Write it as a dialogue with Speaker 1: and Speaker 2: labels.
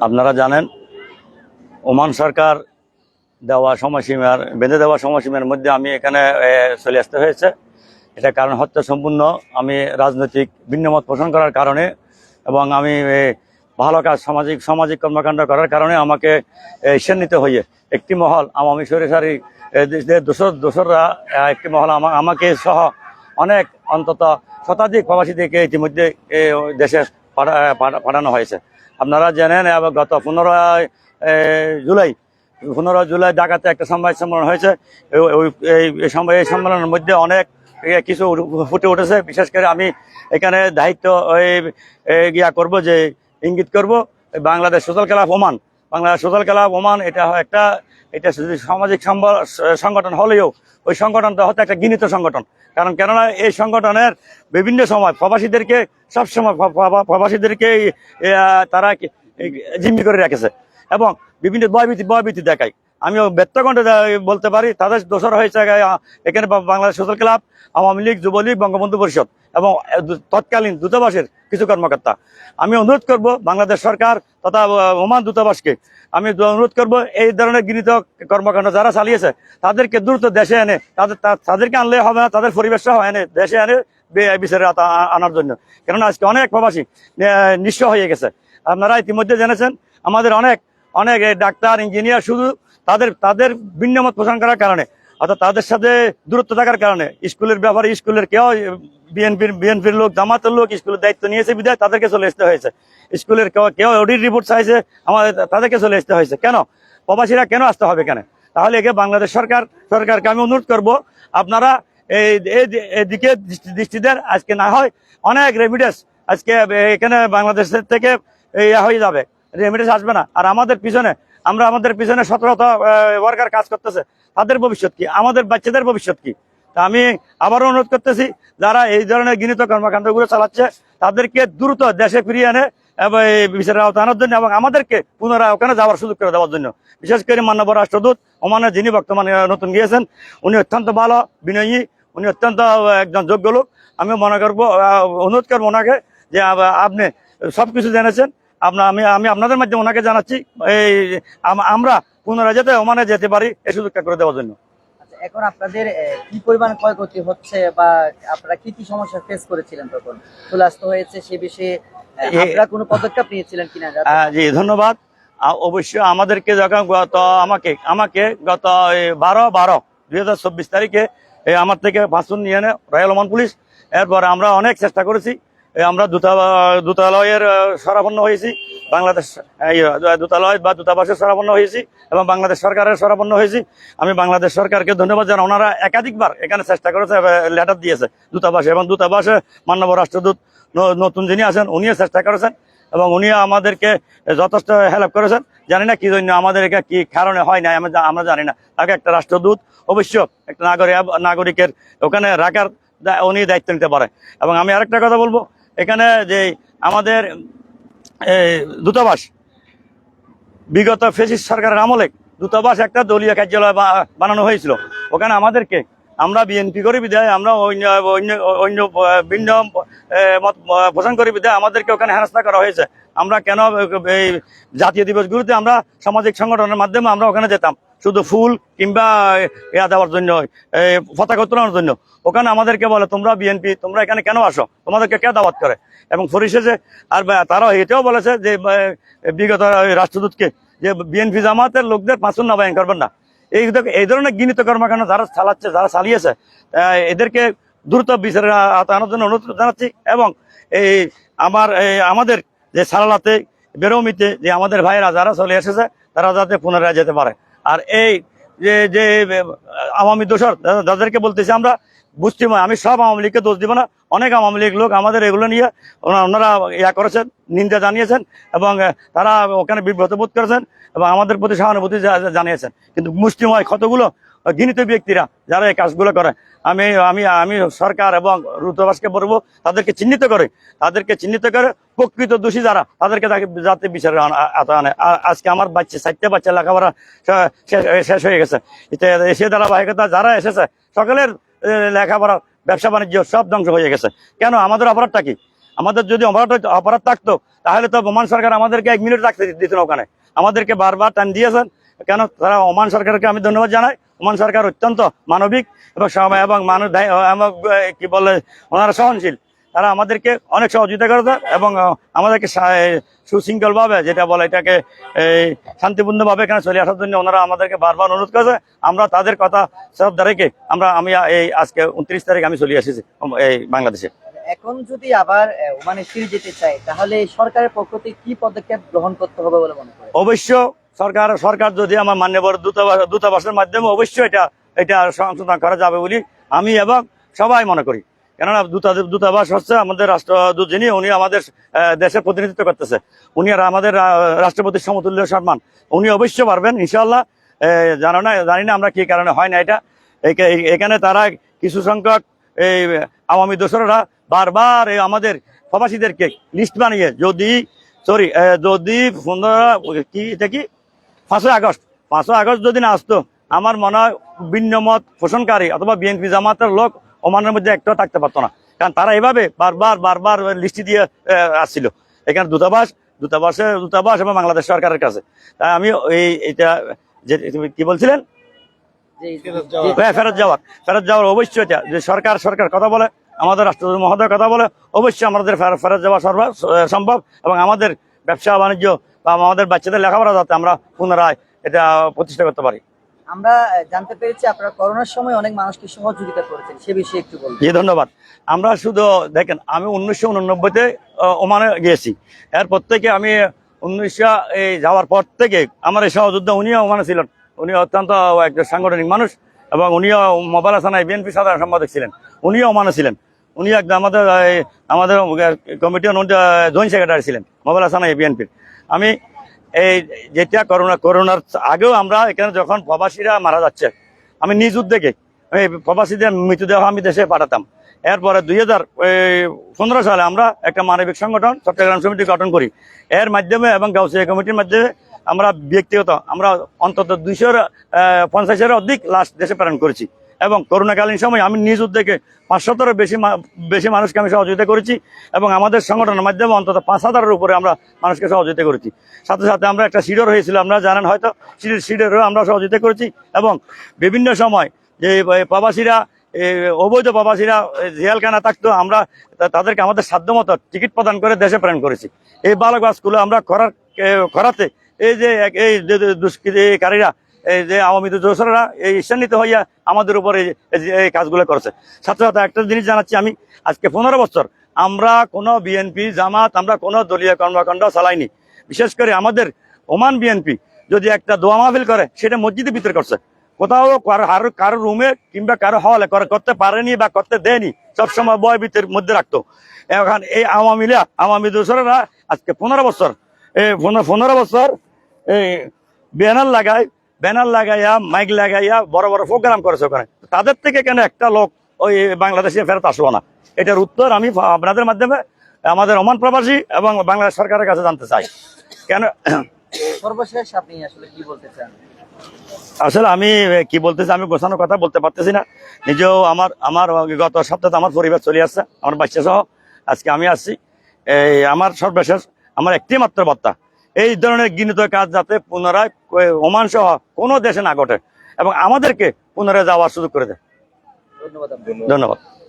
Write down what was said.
Speaker 1: আপনারা জানেন, ওমান সরকার দেওয়া সময়সীমার, বেঁধে দেওয়া সময়সীমার মধ্যে আমি এখানে চলে আসতে হয়েছে। এটা কারণ হত্যা সম্পূর্ণ আমি রাজনৈতিক ভিন্নমত পোষণ করার কারণে এবং আমি ভালো কাজ সামাজিক সামাজিক কর্মকাণ্ড করার কারণে আমাকে ঈর্ষান্বিত হয়ে একটি মহল আমি সরিসারি দোসর, দোসররা একটি মহল আমা- আমাকে সহ অনেক অন্তত শতাধিক প্রবাসীদেরকে ইতিমধ্যে দেশে পাঠা- পাঠা- পাঠানো হয়েছে। আপনারা জানেন আবার গত পনেরো জুলাই পনেরো জুলাই ঢাকাতে একটা সংবাদ সম্মেলন হয়েছে। এই- সম্মেলনের মধ্যে অনেক কিছু ফুটে উঠেছে। বিশেষ করে আমি এখানে দায়িত্ব গিয়া করব যে, ইঙ্গিত করব, Bangladesh social club Oman. Bangladesh social club Oman, এটা একটা এটা শুধু সামাজিক সংগঠন হলেও ওই সংগঠনটা হতে একটা গিনিত সংগঠন। কারণ কেননা এই সংগঠনের বিভিন্ন সময় প্রবাসীদেরকে সবসময় প্র- প্র- প্রবাসীদেরকে তারা জিম্মি করে রেখেছে। এবং বিভিন্ন ভয়ভীতি ভয়ভীতি দেখায়। আমিও ব্যক্তকণ্ঠে বলতে পারি। তাদের দোষর হয়েছে এখানে বাংলাদেশ সোশ্যাল ক্লাব, আওয়ামী লীগ, যুবলীগ, বঙ্গবন্ধু পরিষদ এবং তৎকালীন দূতাবাসের কিছু কর্মকর্তা। আমি অনুরোধ করব বাংলাদেশ সরকার তথা ওমান দূতাবাসকে, আমি অনুরোধ করব এই ধরনের গৃহীত কর্মকাণ্ড যারা চালিয়েছে, তাদেরকে দ্রুত দেশে এনে, তাদের তাদেরকে আনলে হবে না, তাদের পরিবেশ এনে, দেশে এনে বিচারে আনার জন্য। কেননা আজকে অনেক প্রবাসী নিঃস্ব হয়ে গেছে। আপনারা ইতিমধ্যে জেনেছেন, আমাদের অনেক অনেক ডাক্তার, ইঞ্জিনিয়ার শুধু তাদের তাদের ভিন্নমত পোষণ করার কারণে, অর্থাৎ তাদের সাথে দূরত্ব থাকার কারণে, স্কুলের ব্যাপারে স্কুলের কেউ, বিএনপির বিএনপির লোক, জামাতের লোক স্কুলের দায়িত্ব নিয়েছে বিদায় তাদেরকে চলে আসতে হয়েছে। স্কুলের কেউ অডিট রিপোর্ট চাইছে, আমাদের, তাদেরকে চলে আসতে হয়েছে। কেন? প্রবাসীরা কেন আসতে হবে কেন তাহলে একে বাংলাদেশ সরকার, সরকারকে আমি অনুরোধ করব, আপনারা এই এদিকে দৃষ্টি দেন আজকে না হয় অনেক রেমিডেন্স আজকে এখানে বাংলাদেশের থেকে ইয়া হয়ে যাবে। রেমিডেন্স আসবে না। আর আমাদের পিছনে আমরা আমাদের পিছনে সতেরোটা ওয়ার্কার কাজ করতেছে। তাদের ভবিষ্যৎ কি? আমাদের বাচ্চাদের ভবিষ্যৎ কি? তা আমি আবারও অনুরোধ করতেছি, যারা এই ধরনের গৃহীত কর্মকাণ্ডগুলো চালাচ্ছে, তাদেরকে দ্রুত দেশে ফিরিয়ে আনে এবং বিচারের আওতায় আনার জন্য এবং আমাদেরকে পুনরায় ওখানে যাওয়ার সুযোগ করে দেওয়ার জন্য। বিশেষ করে মানব রাষ্ট্রদূত ওমানে যিনি বর্তমানে নতুন গিয়েছেন, উনি অত্যন্ত ভালো, বিনয়ী, উনি অত্যন্ত একজন যোগ্য লোক। আমি মনে করব অনুরোধ করব ওনাকে যে আপনি সব কিছু জেনেছেন আপনার আমি আমি আপনাদের মাধ্যমে ওনাকে জানাচ্ছি এই আম- আমরা পুনরায় যাতে ওমানে যেতে পারি এই সুযোগটা করে দেওয়ার জন্য।
Speaker 2: আচ্ছা, এখন আপনাদের কি পরিমাণ ক্ষয়ক্ষতি হচ্ছে বা আপনারা কি কি সমস্যা ফেস করেছিলেন তখন? চুলাস্ত হয়েছে সে বিষয়ে আপনারা কোনো পদক্ষেপ নিয়েছিলেন কিনা?
Speaker 1: জি ধন্যবাদ। অবশ্যই আমাদেরকে যখন গত আমাকে আমাকে গত বারো বারো দুই হাজার চব্বিশ তারিখে আমার থেকে ভাষণ নিয়ে এনে রয়্যাল ওমান পুলিশ। এরপর আমরা অনেক চেষ্টা করেছি। আমরা দূতা দূতালয়ের সরাপন্ন হয়েছি। বাংলাদেশ দূতালয় বা দূতাবাসের সরাপন্ন হয়েছি এবং বাংলাদেশ সরকারের সরাপন্ন হয়েছি। আমি বাংলাদেশ সরকারকে ধন্যবাদ জানাই। ওনারা একাধিকবার এখানে চেষ্টা করেছে লেটার দিয়েছে দূতাবাসে এবং দূতাবাসে মানব রাষ্ট্রদূত নতুন যিনি আছেন, উনিও চেষ্টা করেছেন এবং উনিও আমাদেরকে যথেষ্ট হেল্প করেছেন। জানি না কি জন্য আমাদের এটা কি কারণে হয় না আমরা জানি না। তাকে একটা রাষ্ট্রদূত, অবশ্য একটা নাগরিক নাগরিকের ওখানে রাখার উনি দায়িত্ব নিতে পারে। এবং আমি আরেকটা কথা বলব এখানে যে আমাদের দূতাবাস, বিগত ফেসিস সরকারের আমলে দূতাবাস একটা দলীয় কার্যালয় বানানো হয়েছিল। ওখানে আমাদেরকে আমরা বিএনপি করি বিধায়, আমরা অন্য অন্য ভিন্ন মত পোষণ করি বিধায়, আমাদেরকে ওখানে হেনস্থা করা হয়েছে। আমরা কেন এই জাতীয় দিবসগুলোতে আমরা সামাজিক সংগঠনের মাধ্যমে আমরা ওখানে যেতাম? শুধু ফুল কিংবা ইয়া দেওয়ার জন্য পতাকা উত্তোলনের জন্য। ওখানে আমাদেরকে বলে, তোমরা বিএনপি, তোমরা এখানে কেন আসো? তোমাদেরকে কে দাওয়াত করে? এবং পরিশেষে আর তারা এটাও বলেছে যে বিগত রাষ্ট্রদূতকে, যে, বিএনপি জামাতের লোকদের পাঁচুন নবায়ন করবেন না এই এই ধরনের গৃহীত কর্মকাণ্ড যারা চালাচ্ছে, যারা চালিয়েছে এদেরকে দ্রুত বিচারের আনার জন্য অনুরোধ জানাচ্ছি এবং এই আমার আমাদের যে সালালাতে, বেরোমিতে যে আমাদের ভাইয়েরা যারা চলে এসেছে, তারা যাতে পুনরায় যেতে পারে। আর এই যে যে আওয়ামী দোষর যাদের- যাদেরকে বলতেছি আমরা বুঝতিময় আমি সব আওয়ামী লীগকে দোষ দিব না। অনেক আওয়ামী লীগ লোক আমাদের এগুলো নিয়ে ওনারা ইয়া করেছেন, নিন্দা জানিয়েছেন এবং তারা ওখানে বিব্রত বোধ করেছেন এবং আমাদের প্রতি সহানুভূতি জানিয়েছেন। কিন্তু মুষ্টিময় কতগুলো গৃহীত ব্যক্তিরা যারা এই কাজগুলো করে? আমি আমি আমি সরকার এবং দূতাবাসকে বলব, তাদেরকে চিহ্নিত করে। তাদেরকে চিহ্নিত করে প্রকৃত দোষী যারা, তাদেরকে যাতে বিচারে আনা- আজকে আমার বাচ্চা চারটে বাচ্চা লেখাপড়া শেষ হয়ে গেছে। এতে সে ধারাবাহিকতা যারা এসেছে, সকলের লেখাপড়া, ব্যবসা বাণিজ্য সব ধ্বংস হয়ে গেছে। কেন? আমাদের অপরাধটা কি? আমাদের যদি অপরাধ অপরাধ থাকতো, তাহলে তো ওমান সরকার আমাদেরকে এক মিনিট রাখতে দিত না ওখানে। আমাদেরকে বারবার টাইম দিয়েছেন। কেন? তারা ওমান সরকারকে আমি ধন্যবাদ জানাই। ওমান সরকার অত্যন্ত মানবিক এবং এবং মানুষ কি বলে, ওনারা সহনশীল। তারা আমাদেরকে অনেক সহযোগিতা করেছে এবং আমাদেরকে সুশৃঙ্খলভাবে যেটা বলে এটাকে এই শান্তিপূর্ণভাবে এখানে চলে আসার জন্য ওনারা আমাদেরকে বারবার অনুরোধ করেছে। আমরা তাদের কথা শ্রদ্ধা রেখে আমরা আমি এই আজকে উনত্রিশ তারিখ আমি চলে এসেছি এই বাংলাদেশে।
Speaker 2: এখন যদি আবার ওমানে ফিরে যেতে চাই তাহলে সরকারের পক্ষ থেকে কি পদক্ষেপ গ্রহণ করতে হবে বলে মনে করেন?
Speaker 1: অবশ্য সরকার সরকার যদি আমার মান্যবর দূতাবাস দূতাবাসের মাধ্যমে অবশ্যই এটা এটা সংশোধন করা যাবে বলে আমি এবং সবাই মনে করি। কেননা দূতা দূতাবাস হচ্ছে আমাদের রাষ্ট্রদূত যিনি, উনি আমাদের দেশের প্রতিনিধিত্ব করতেছে। উনি আর আমাদের রাষ্ট্রপতির সমতুল্য সম্মান। উনি অবশ্যই পারবেন ইনশাল্লাহ জানো না, জানি না আমরা কি কারণে হয় না এটা। এখানে তারা কিছু সংখ্যক এই আওয়ামী দোসররা বারবার এই আমাদের প্রবাসীদেরকে লিস্ট বানিয়ে, যদি সরি যদি পনেরো কি এটা কি? পাঁচই আগস্ট। পাঁচই আগস্ট যদি না আসতো, আমার মনে হয় ভিন্ন মত পোষণকারী অথবা বিএনপি জামাতের লোক ওমানের মধ্যে একটাও থাকতে পারতো না। কারণ তারা এভাবে বারবার বারবার লিস্টি দিয়ে আসছিল। এখানে দূতাবাস দূতাবাসে দূতাবাস এবং বাংলাদেশ সরকারের কাছে। তাই আমি এই এটা যে তুমি কি বলছিলেন? হ্যাঁ ফেরত যাওয়ার ফেরত যাওয়ার অবশ্যই এটা। যে সরকার সরকার কথা বলে আমাদের রাষ্ট্রপতি মহোদয় কথা বলে অবশ্যই আমাদের ফেরত ফেরত যাওয়া সর্ব- সম্ভব এবং আমাদের ব্যবসা বাণিজ্য বা আমাদের বাচ্চাদের লেখাপড়া যাতে আমরা পুনরায় এটা প্রতিষ্ঠা করতে পারি।
Speaker 2: আমরা জানতে পেরেছি আপনারা করোনার সময় অনেক মানুষকে সহযোগিতা করেছেন, সে বিষয়ে একটু বলবেন।
Speaker 1: জি, ধন্যবাদ। আমরা শুধু, দেখেন, আমি উনিশশো উননব্বইতে ওমানে গিয়েছি। এরপর থেকে আমি উনিশশো এই যাওয়ার পর থেকে আমার এই সহযোদ্ধা, উনিও ওমানে ছিলেন। উনি অত্যন্ত একজন সাংগঠনিক মানুষ এবং উনিও মোবাইল থানায় বিএনপি সাধারণ সম্পাদক ছিলেন। উনিও ওমানে ছিলেন। উনি একদম আমাদের আমাদের কমিটির জয়েন্ট সেক্রেটারি ছিলেন, মোবাইল থানায় বিএনপির। আমি এই যেটা করোনা, করোনার আগেও আমরা এখানে যখন প্রবাসীরা মারা যাচ্ছে, আমি নিজ উদ্যোগে এই প্রবাসীদের মৃতদেহ আমি দেশে পাঠাতাম। এরপরে দুই হাজার পনেরো সালে আমরা একটা মানবিক সংগঠন, চট্টগ্রাম সমিতি গঠন করি। এর মাধ্যমে এবং গাউসিয়া কমিটির মাধ্যমে আমরা ব্যক্তিগত, আমরা অন্তত দুইশোর পঞ্চাশের অধিক লাশ দেশে প্রেরণ করেছি। এবং করোনাকালীন সময় আমি নিজ উদ্যোগে পাঁচশতর বেশি বেশি মানুষকে আমি সহযোগিতা করেছি এবং আমাদের সংগঠনের মাধ্যমে অন্তত পাঁচ হাজারের উপরে আমরা মানুষকে সহযোগিতা করেছি। সাথে সাথে আমরা একটা সিডর হয়েছিল আমরা জানেন হয়তো সিডের সিডেরও আমরা সহযোগিতা করেছি এবং বিভিন্ন সময় যে প্রবাসীরা অবৈধ প্রবাসীরা এই জেলখানা থাকতো, আমরা তাদেরকে আমাদের সাধ্যমতো টিকিট প্রদান করে দেশে প্রেরণ করেছি। এই বালকবাসগুলো আমরা করার করাতে এই যে এই দুষ্কৃতিকারীরা এই যে আওয়ামী দোসররা এই ঈর্ষান্বিত হইয়া আমাদের উপরে এই- কাজগুলো করছে। সাথে সাথে একটা জিনিস জানাচ্ছি আমি, আজকে পনেরো বছর আমরা কোনো বিএনপি জামাত, আমরা কোনো দলীয় কর্মকাণ্ড চালাইনি। বিশেষ করে আমাদের ওমান বিএনপি যদি একটা দোয়া মাহফিল করে, সেটা মসজিদের ভিতরে করছে। কোথাও কারও কারও রুমে কিংবা কারও হলে করে, করতে পারেনি বা করতে দেয়নি, সবসময় বয় ভিতর মধ্যে রাখতো। এখন এই আওয়ামী লীগ, আওয়ামী দোসরেরা আজকে পনেরো বছর, এই পনেরো বছর, এই ব্যানার লাগায় ব্যানার লাগাইয়া মাইক লাগাইয়া বড় বড় প্রোগ্রাম করেছে ওখানে। তাদের থেকে কেন একটা লোক ওই বাংলাদেশে ফেরত আসলো না? এটার উত্তর আমি আপনাদের মাধ্যমে আমাদের ওমান প্রবাসী এবং বাংলাদেশ সরকারের কাছে জানতে চাই। কেন
Speaker 2: সর্বশেষ আপনি আসলে কি বলতে চান?
Speaker 1: আসলে আমি কি বলতেছি আমি গোছানো কথা বলতে পারতেছি না। নিজেও আমার আমার গত সপ্তাহে আমার পরিবার চলে আসছে আমার বাচ্চা সহ আজকে আমি আসছি। এই আমার সর্বশেষ আমার একটি মাত্র বার্তা এই ধরনের গৃহীত কাজ যাতে পুনরায় ওমান সহ কোনো দেশে না ঘটে এবং আমাদেরকে পুনরায় যাওয়ার সুযোগ করে দেয়।
Speaker 2: ধন্যবাদ
Speaker 1: ধন্যবাদ।